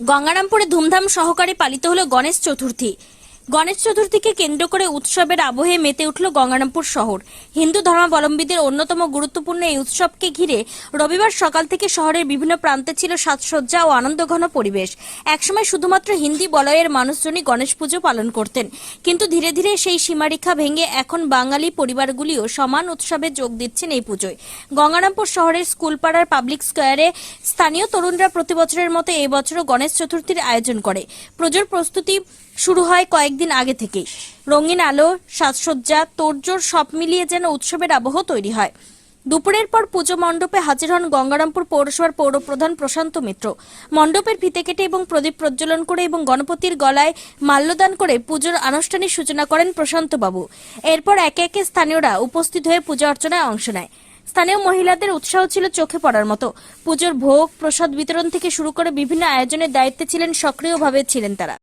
গঙ্গারামপুরে ধুমধাম সহকারে পালিত হল গণেশ চতুর্থী। গণেশ চতুর্থীকে কেন্দ্র করে উৎসবের আবহে মেতে উঠল গঙ্গারামপুর শহর। হিন্দু ধর্মাবলম্বীদের অন্যতম গুরুত্বপূর্ণ এই উৎসবকে ঘিরে রবিবার সকাল থেকে শহরের বিভিন্ন প্রান্তে ছিল সাজসজ্জা ও আনন্দঘন পরিবেশ। একসময় শুধুমাত্র হিন্দি বলয়ের মানুষজনই গণেশ পুজো পালন করতেন। কিন্তু ধীরে ধীরে সেই সীমারেখা ভেঙে এখন বাঙালি পরিবারগুলিও সমান উৎসবে যোগ দিচ্ছেন এই পুজোয়। গঙ্গারামপুর শহরের স্কুলপাড়ার পাবলিক স্কোয়ারে স্থানীয় তরুণরা প্রতি বছরের মতো এবছরও গণেশ চতুর্থীর আয়োজন করে। পুজোর প্রস্তুতি শুরু হয় কয়েকদিন আগে থেকেই। রঙিন আলো, সাজসজ্জা, তোড়জোড় সব মিলিয়ে যেন উৎসবের আবহ তৈরি হয়। দুপুরের পর পুজো মণ্ডপে হাজির হন গঙ্গারামপুর পৌরসভার পৌরপ্রধান প্রশান্ত মিত্র। মণ্ডপের ফিতে কেটে এবং প্রদীপ প্রজ্বলন করে এবং গণপতির গলায় মাল্যদান করে পুজোর আনুষ্ঠানিক সূচনা করেন প্রশান্ত বাবু এরপর একে একে স্থানীয়রা উপস্থিত হয়ে পূজা অর্চনায় অংশ নেয়। স্থানীয় মহিলাদের উৎসাহ ছিল চোখে পড়ার মতো। পুজোর ভোগ, প্রসাদ বিতরণ থেকে শুরু করে বিভিন্ন আয়োজনের দায়িত্বে ছিলেন, সক্রিয়ভাবে ছিলেন তারা।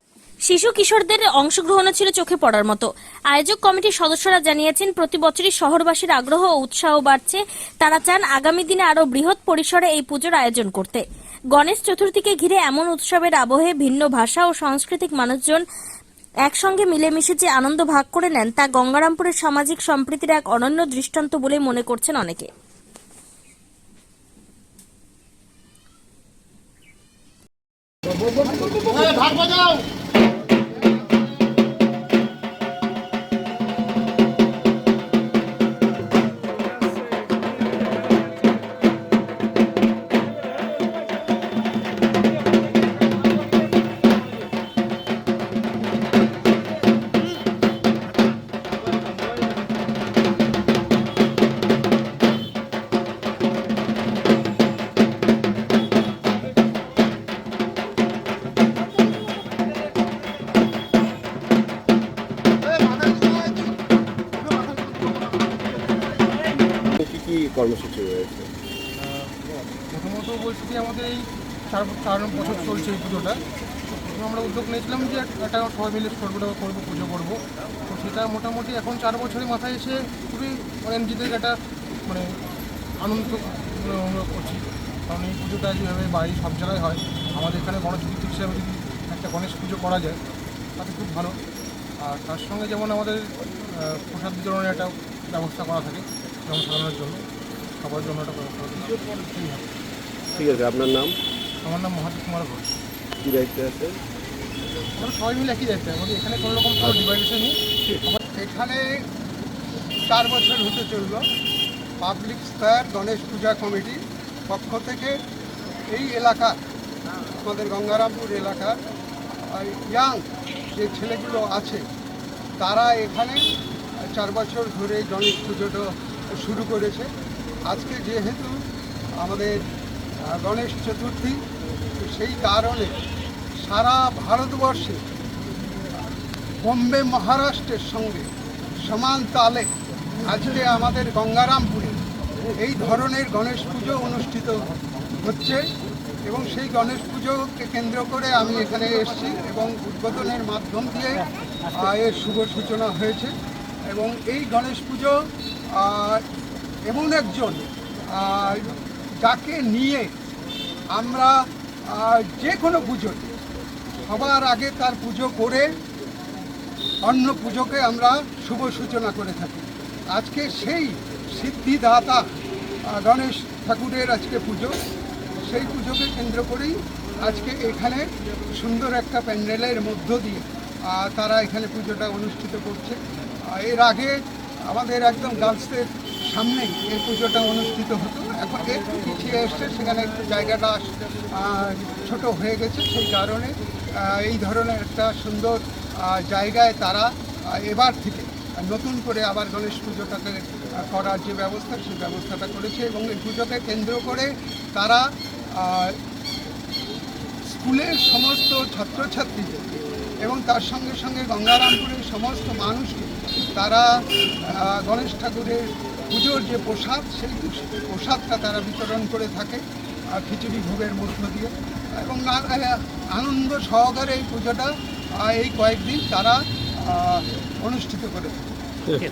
শিশু কিশোরদের অংশগ্রহণও ছিল চোখে পড়ার মতো। আয়োজক কমিটির সদস্যরা জানিয়েছেন, প্রতি বছরই শহরবাসীর আগ্রহ ও উৎসাহ বাড়ছে। তারা চান আগামী দিনে আরও বৃহৎ পরিসরে এই পুজোর আয়োজন করতে। গণেশ চতুর্থীকে ঘিরে এমন উৎসবের আবহে ভিন্ন ভাষা ও সাংস্কৃতিক মানুষজন একসঙ্গে মিলেমিশে যে আনন্দ ভাগ করে নেন, তা গঙ্গারামপুরের সামাজিক সম্প্রীতির এক অনন্য দৃষ্টান্ত বলে মনে করছেন অনেকে। ভাগ বাজাও। কর্মসূচি রয়েছে। প্রথমত বলছি যে আমাদের এই চার চার বছর চলছে এই পুজোটা। আমরা উদ্যোগ নিয়েছিলাম যে একটা সবাই মিলে করব করব, পুজো করব। তো সেটা মোটামুটি এখন চার বছরের মাথায় এসে খুবই মানে নিজেদের একটা মানে আনন্দ অনুভব করছি। কারণ এই পুজোটা যেভাবে বাড়ি সব জায়গায় হয়, আমাদের এখানে গণেশ চতুর্থী হিসাবে যদি একটা গণেশ পুজো করা যায়, তাতে খুব ভালো। আর তার সঙ্গে যেমন আমাদের প্রসাদ বিতরণের একটা ব্যবস্থা করা থাকে, জনসাধারণের জন্য। সবার জন্য। ঠিক আছে আপনার নাম? আমার নাম মহাদেব কুমার ঘোষ। কি দায়িত্বে আছে? আমরা সবাই মিলে একই দায়িত্ব আমাদের এখানে কোনো রকম কোনো ডিভাইডেশন নেই। এখানে চার বছর হতে চলল public square Ganesh Puja committee পক্ষ থেকে এই এলাকা আমাদের গঙ্গারামপুর এলাকার ইয়াং যে ছেলেগুলো আছে তারা এখানে চার বছর ধরে গণেশ পুজোটা শুরু করেছে। আজকে যেহেতু আমাদের গণেশ চতুর্থী সেই কারণে সারা ভারতবর্ষে বোম্বে মহারাষ্ট্রের সঙ্গে সমান তালে আজকে আমাদের গঙ্গারামপুরে এই ধরনের গণেশ পুজো অনুষ্ঠিত হচ্ছে এবং সেই গণেশ পুজোকে কেন্দ্র করে আমি এখানে এসেছি এবং উদ্বোধনের মাধ্যম দিয়ে এর শুভ সূচনা হয়েছে এবং এই গণেশ পুজো এমন একজন যাকে নিয়ে আমরা যে কোনো পুজোতে সবার আগে তার পুজো করে অন্য পুজোকে আমরা শুভ সূচনা করে থাকি। আজকে সেই সিদ্ধিদাতা গণেশ ঠাকুরের আজকে পুজো। সেই পুজোকে কেন্দ্র করেই আজকে এখানে সুন্দর একটা প্যান্ডেলের মধ্য দিয়ে তারা এখানে পুজোটা অনুষ্ঠিত করছে। এর আগে আমাদের একদম গার্লসদের সামনেই এই পুজোটা অনুষ্ঠিত হতো। এখন একটু পিছিয়ে এসছে সেখানে একটু জায়গাটা ছোট হয়ে গেছে সেই কারণে এই ধরনের একটা সুন্দর জায়গায় তারা এবার থেকে নতুন করে আবার গণেশ পুজোটাকে করার যে ব্যবস্থা, সেই ব্যবস্থাটা করেছে এবং এই পুজোকে কেন্দ্র করে তারা স্কুলের সমস্ত ছাত্রছাত্রীদের এবং তার সঙ্গে সঙ্গে গঙ্গারামপুরের সমস্ত মানুষকে তারা গণেশ ঠাকুরের পুজোর যে প্রসাদ, সেই প্রসাদটা তারা বিতরণ করে থাকে, আর খিচুড়ি ভোগের মধ্য দিয়ে। এবং আনন্দ সহকারে এই পুজোটা এই কয়েকদিন তারা অনুষ্ঠিত করে থাকে।